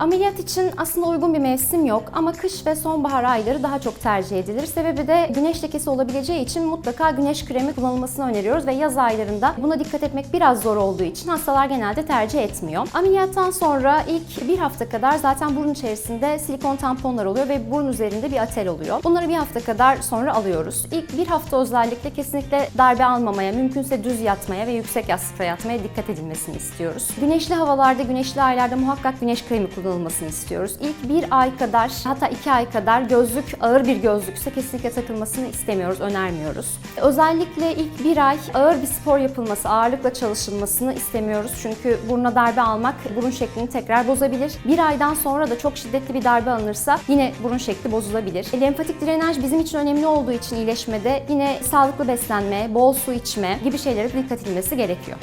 Ameliyat için aslında uygun bir mevsim yok ama kış ve sonbahar ayları daha çok tercih edilir. Sebebi de güneş lekesi olabileceği için mutlaka güneş kremi kullanılmasını öneriyoruz ve yaz aylarında buna dikkat etmek biraz zor olduğu için hastalar genelde tercih etmiyor. Ameliyattan sonra ilk bir hafta kadar zaten burun içerisinde silikon tamponlar oluyor ve burun üzerinde bir atel oluyor. Bunları bir hafta kadar sonra alıyoruz. İlk bir hafta özellikle kesinlikle darbe almamaya, mümkünse düz yatmaya ve yüksek yastıkta yatmaya dikkat edilmesini istiyoruz. Güneşli havalarda, güneşli aylarda muhakkak güneş kremi kullanılmasını istiyoruz. İlk bir ay kadar hatta iki ay kadar gözlük ağır bir gözlükse kesinlikle takılmasını istemiyoruz, önermiyoruz. Özellikle ilk bir ay ağır bir spor yapılması, ağırlıkla çalışılmasını istemiyoruz. Çünkü buruna darbe almak burun şeklini tekrar bozabilir. Bir aydan sonra da çok şiddetli bir darbe alınırsa yine burun şekli bozulabilir. E, Lenfatik drenaj bizim için önemli olduğu için iyileşmede yine sağlıklı beslenme, bol su içme gibi şeylere dikkat edilmesi gerekiyor.